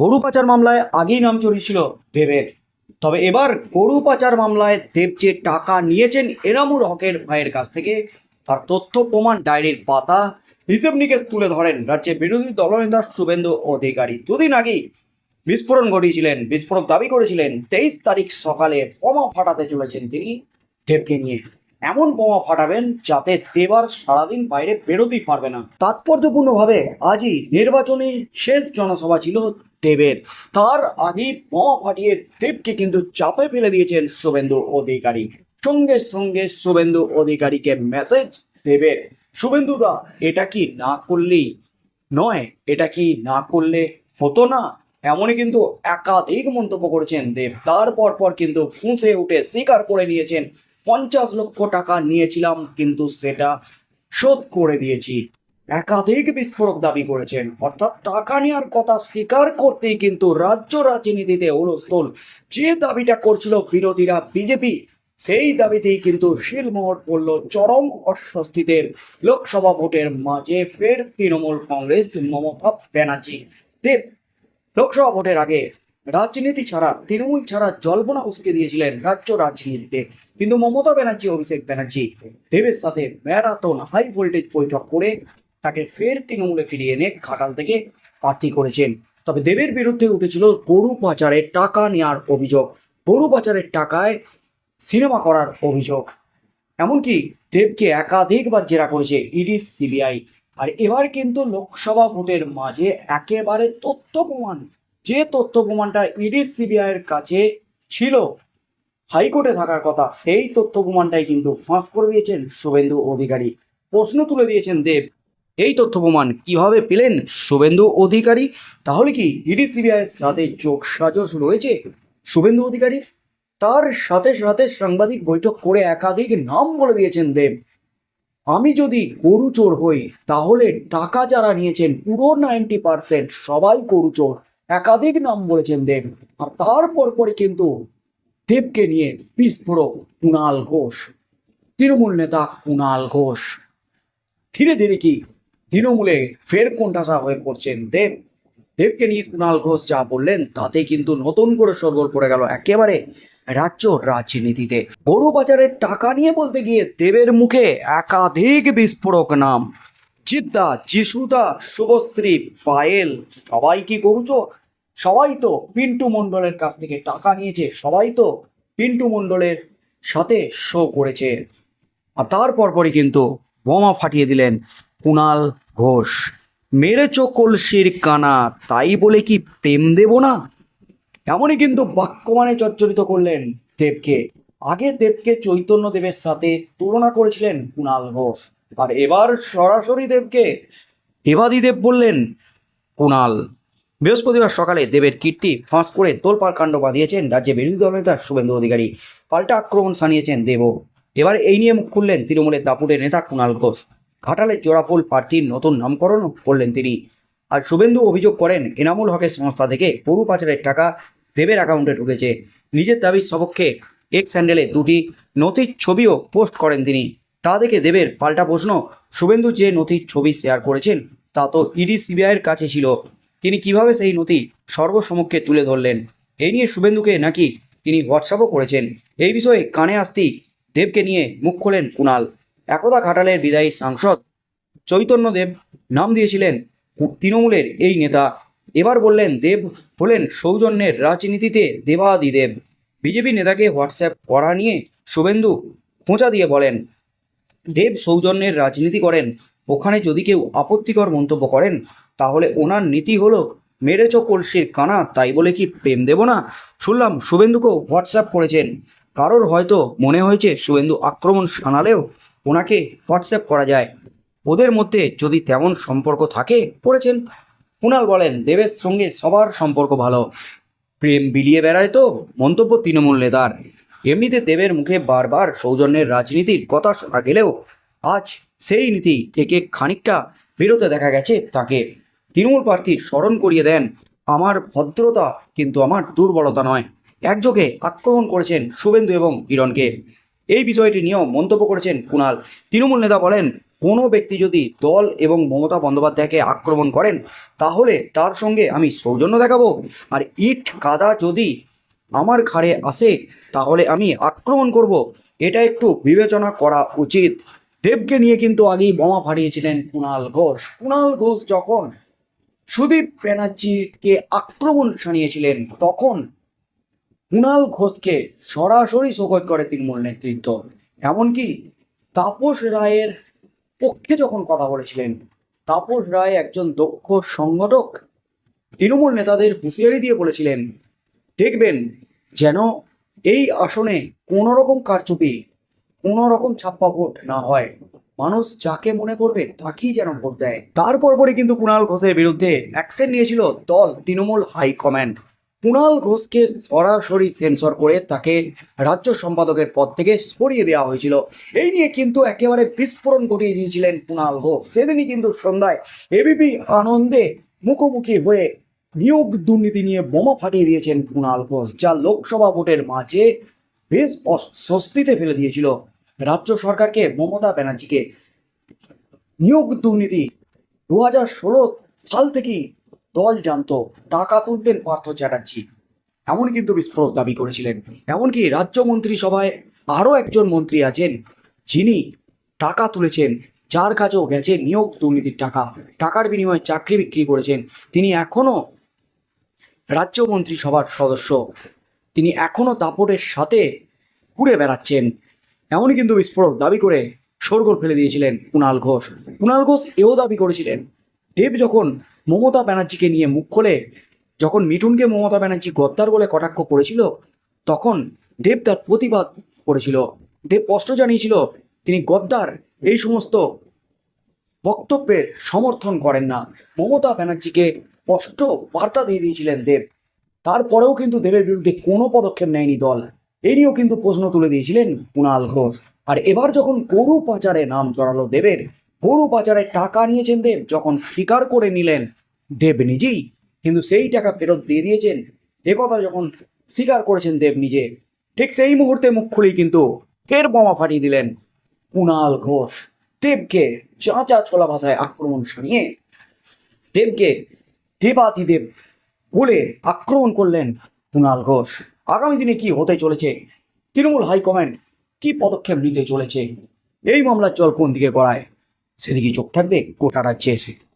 গরু পাচার মামলায় আগেই নাম চড়িয়েছিল দেবের। তবে এবার গরু পাচার মামলায় দেব যে টাকা নিয়েছেন এনামুল হকের ভাইয়ের কাছ থেকে, তার তথ্য, প্রমাণ, ডায়েরির পাতা হিসেব নিকেশ তুলে ধরেন রাজ্যের বিরোধী দলনেতা শুভেন্দু অধিকারী। দুদিন আগেই বিস্ফোরণ ঘটিয়েছিলেন, বিস্ফোরক দাবি করেছিলেন, তেইশ তারিখ সকালে বোমা ফাটাতে চলেছেন তিনি দেবকে নিয়ে। এমন বোমা ফাটাবেন যাতে দেবার সারাদিন বাইরে বেরোতেই পারবে না। তাৎপর্যপূর্ণভাবে আজই নির্বাচনে শেষ জনসভা ছিল দেবের তার আগে বোমা ফাটিয়ে দেবকে কিন্তু চাপে ফেলে দিয়েছেন শুভেন্দু অধিকারী। সঙ্গে সঙ্গে শুভেন্দু অধিকারীকে মেসেজ দেবের শুভেন্দুদা এটা কি না করলেই নয়? এটা কি না করলে হতো না? এমনই কিন্তু একাধিক মন্তব্য করেছেন দেব। তারপর পর কিন্তু ফুঁসে উঠে স্বীকার করে নিয়েছেন, পঞ্চাশ লক্ষ টাকা নিয়েছিলাম, কিন্তু সেটা শোধ করে দিয়েছি। একাধিক বিস্ফোরক দাবি করেছেন। অর্থাৎ টাকা নেওয়ার কথা স্বীকার করতেই কিন্তু রাজ্য রাজনীতিতে ওলস্থল যে দাবিটা করছিল বিরোধীরা বিজেপি, সেই দাবিতেই কিন্তু শিলমোহর পড়ল চরম অস্বস্তিতে লোকসভা ভোটের মাঝে ফের তৃণমূল কংগ্রেস মমতা ব্যানার্জি। দেব, লোকসভা ভোটের আগে রাজনীতি ছাড়া, তৃণমূল ছাড়া জল্পনা উসকে দিয়েছিলেন রাজ্য রাজনীতিতে। কিন্তু মমতা ব্যানার্জি, অভিষেক ব্যানার্জি, দেবের সাথে ম্যারাথন, হাই ভোল্টেজ বৈঠক করে তাকে ফের তৃণমূলে ফিরিয়ে এনে ঘাটাল থেকে প্রার্থী করেছেন। তবে দেবের বিরুদ্ধে উঠেছিল গরু পাচারের টাকা নেওয়ার অভিযোগ। গরু পাচারের টাকায় সিনেমা করার অভিযোগ। এমনকি দেবকে একাধিকবার জেরা করেছে ইডি, সিবিআই। আর এবার কিন্তু লোকসভা ভোটের মাঝে একেবারে তথ্য প্রমাণ। যে তথ্য প্রমাণটা ইডি, সিবিআইয়ের কাছে ছিল, হাইকোর্টে থাকার কথা, সেই তথ্য প্রমাণটাই কিন্তু ফাঁস করে দিয়েছেন শুভেন্দু অধিকারী। প্রশ্ন তুলে দিয়েছেন দেব এই তথ্য প্রমাণ কীভাবে পেলেন শুভেন্দু অধিকারী? তাহলে কি ইডি সিবিআইয়ের সাথে যোগ সাজস রয়েছে শুভেন্দু অধিকারী? তার সাথে সাথে সাংবাদিক বৈঠক করে একাধিক নাম বলে দিয়েছেন দেব। আমি যদি গরু চোর হই, তাহলে টাকা যারা নিয়েছেন পুরো নাইনটি পার্সেন্ট সবাই গরু চোর একাধিক নাম বলেছেন দেব। আর তারপর পরে কিন্তু দেবকে নিয়ে বিস্ফোরক কুণাল ঘোষ, তৃণমূল নেতা কুণাল ঘোষ। ধীরে ধীরে কি তৃণমূলে ফের কোণঠাসা হয়ে পড়ছেন দেব। দেবকে নিয়ে কুণাল ঘোষ যা বললেন, তাতে কিন্তু নতুন করে সরগোল পড়ে গেল একেবারে রাজ্য রাজনীতিতে। গরু বাজারের টাকা নিয়ে বলতে গিয়ে দেবের মুখে একাধিক বিস্ফোরক নাম। জিদ্দা যিশুদা শুভশ্রী, পায়েল, সবাই কি গরু সবাই তো পিন্টু মণ্ডলের কাছ থেকে টাকা নিয়েছে, সবাই তো পিন্টু মণ্ডলের সাথে শো করেছে। আর তারপর পরই কিন্তু বোমা ফাটিয়ে দিলেন কুণাল ঘোষ। মেরেছ কলসির কানা, তাই বলে কি প্রেম দেব না? এমনই কিন্তু বাক্যমানে জর্জরিত করলেন দেবকে। আগে দেবকে চৈতন্য দেবের সাথে তুলনা করেছিলেন কুণাল ঘোষ। আর এবার সরাসরি দেবকে। দেবাদি দেব বললেন, কুণাল, বৃহস্পতিবার সকালে দেবের কীর্তি ফাঁস করে তোলপাড় কাণ্ড বাঁধিয়েছেন রাজ্যে বিরোধী দলনেতা শুভেন্দু অধিকারী। পাল্টা আক্রমণ সানিয়েছেন দেব এবার এই নিয়ে মুখ খুললেন তৃণমূলের দাপুটের নেতা কুণাল ঘোষ। ঘাটালের জোড়াফুল প্রার্থীর নতুন নামকরণ করলেন তিনি। আর শুভেন্দু অভিযোগ করেন, এনামুল হকের সংস্থা থেকে গরু পাচারের টাকা দেবের অ্যাকাউন্টে ঢুকেছে। নিজের দাবির সপক্ষে এক্স হ্যান্ডেলে দুটি নথির ছবিও পোস্ট করেন তিনি। তা দেখে দেবের পাল্টা প্রশ্ন, শুভেন্দু যে নথির ছবি শেয়ার করেছেন, তা তো ইডি সিবিআইয়ের কাছে ছিল। তিনি কীভাবে সেই নথি সর্বসমক্ষে তুলে ধরলেন? এই নিয়ে শুভেন্দুকে নাকি তিনি হোয়াটসঅ্যাপও করেছেন। এই বিষয়ে কানে আসতেই দেবকে নিয়ে মুখ খোলেন কুণাল। একদা ঘাটালের বিদায়ী সাংসদ চৈতন্য দেব নাম দিয়েছিলেন তৃণমূলের এই নেতা। এবার বললেন, দেব হলেন সৌজন্যের রাজনীতিতে দেবাদিদেব। বিজেপি নেতাকে হোয়াটসঅ্যাপ করা নিয়ে শুভেন্দু খোঁচা দিয়ে বলেন, দেব সৌজন্যের রাজনীতি করেন। ওখানে যদি কেউ আপত্তিকর মন্তব্য করেন, তাহলে ওনার নীতি হলো মেরেছ কলসির কানা, তাই বলে কি প্রেম দেব না? শুনলাম শুভেন্দুকেও হোয়াটসঅ্যাপ করেছেন। কারোর হয়তো মনে হয়েছে শুভেন্দু আক্রমণ শানালেও ওনাকে হোয়াটসঅ্যাপ করা যায়। ওদের মধ্যে যদি তেমন সম্পর্ক থাকে, পড়েছেন। কুণাল বলেন, দেবের সঙ্গে সবার সম্পর্ক ভালো। প্রেম বিলিয়ে বেড়ায় তো, মন্তব্য তৃণমূল নেতার। এমনিতে দেবের মুখে বারবার সৌজন্যের রাজনীতির কথা শোনা গেলেও আজ সেই নীতি থেকে খানিকটা বেরোতে দেখা গেছে তাকে। তৃণমূল প্রার্থী স্মরণ করিয়ে দেন। আমার ভদ্রতা কিন্তু আমার দুর্বলতা নয়। একযোগে আক্রমণ করেছেন শুভেন্দু এবং হিরণকে। এই বিষয়টি নিয়েও মন্তব্য করেছেন কুণাল। তৃণমূল নেতা বলেন, কোনো ব্যক্তি যদি দল এবং মমতা বন্দ্যোপাধ্যায়কে আক্রমণ করেন, তাহলে তার সঙ্গে আমি সৌজন্য দেখাবো। আর ইট, কাদা যদি আমার ঘাড়ে আসে, তাহলে আমি আক্রমণ করব। এটা একটু বিবেচনা করা উচিত। দেবকে নিয়ে কিন্তু আগেই বোমা ফাটিয়েছিলেন কুণাল ঘোষ। কুণাল ঘোষ যখন সুদীপ ব্যানার্জিকে আক্রমণ শানিয়েছিলেন তখন কুণাল ঘোষকে সরাসরি শোকজ করে তৃণমূল নেতৃত্ব। এমনকি তাপস রায়ের পক্ষে যখন কথা বলেছিলেন, তাপস রায় একজন দক্ষ সংগঠক, তৃণমূল নেতাদের হুঁশিয়ারি দিয়ে বলেছিলেন, দেখবেন যেন এই আসনে কোনো রকম কারচুপি কোনো রকম ছাপ্পা ভোট না হয়। মানুষ যাকে মনে করবে তাকেই যেন ভোট দেয়। তারপর পরই কিন্তু কুণাল ঘোষের বিরুদ্ধে অ্যাকশন নিয়েছিল দল তৃণমূল হাইকমান্ড কুণাল ঘোষকে সরাসরি সেন্সর করে তাকে রাজ্য সম্পাদকের পদ থেকে সরিয়ে দেওয়া হয়েছিল। এই নিয়ে কিন্তু একেবারে বিস্ফোরণ ঘটিয়ে দিয়েছিলেন কুণাল ঘোষ। সেদিনই কিন্তু সন্ধ্যায় এবিপি আনন্দে মুখোমুখি হয়ে নিয়োগ দুর্নীতি নিয়ে বোমা ফাটিয়ে দিয়েছেন কুণাল ঘোষ, যা লোকসভা ভোটের মাঝে বেশ অস্বস্তিতে ফেলে দিয়েছিল। রাজ্য সরকারকে মমতা ব্যানার্জিকে নিয়োগ দুর্নীতি দু হাজার ষোলো সাল থেকেই দল জানতো, টাকা তুলতেন পার্থ চ্যাটার্জি। এমন কিন্তু বিস্ফোরক দাবি করেছিলেন। এমনকি রাজ্য মন্ত্রিসভায় আরও একজন মন্ত্রী আছেন, যিনি টাকা তুলেছেন, যার কাছেও গেছে নিয়োগ দুর্নীতির টাকা, টাকার বিনিময়ে চাকরি বিক্রি করেছেন। তিনি এখনও রাজ্য মন্ত্রিসভার সদস্য। তিনি এখনও দাপটের সাথে ঘুরে বেড়াচ্ছেন। এমনই কিন্তু বিস্ফোরক দাবি করে শোরগোল ফেলে দিয়েছিলেন কুণাল ঘোষ। কুণাল ঘোষ এও দাবি করেছিলেন, দেব যখন মমতা ব্যানার্জিকে নিয়ে মুখ খোলে, যখন মিঠুনকে মমতা ব্যানার্জি গদ্দার বলে কটাক্ষ করেছিল, তখন দেব তার প্রতিবাদ করেছিল। দেব স্পষ্ট জানিয়েছিল, তিনি গদ্দার, এই সমস্ত বক্তব্যের সমর্থন করেন না। মমতা ব্যানার্জিকে স্পষ্ট বার্তা দিয়ে দিয়েছিলেন দেব। তারপরেও কিন্তু দেবের বিরুদ্ধে কোনো পদক্ষেপ নেয়নি দল। নিয়েও কিন্তু প্রশ্ন তুলে দিয়েছিলেন কুণাল ঘোষ। আর এবার যখন গরু পাচারে নাম জড়ালো দেবের, গরু পাচারে টাকা নিয়েছেন দেব, যখন স্বীকার করে নিলেন দেব নিজেই, কিন্তু সেই টাকা ফেরত দিয়ে দিয়েছেন। এ কথা যখন স্বীকার করেছেন দেব নিজে, ঠিক সেই মুহূর্তে মুখ খুলেই কিন্তু ফের বোমা ফাটিয়ে দিলেন কুণাল ঘোষ। দেবকে চাঁচা ছোলা ভাষায় আক্রমণ শানিয়ে দেবকে দেবাদিদেব বলে আক্রমণ করলেন কুণাল ঘোষ। আগামী দিনে কি হতে চলেছে? তৃণমূল হাইকমান্ড কি পদক্ষেপ নিতে চলেছে? এই মামলার চল কোন দিকে গড়ায়? সেদিকে চোখ থাকবে গোটা রাজ্যের।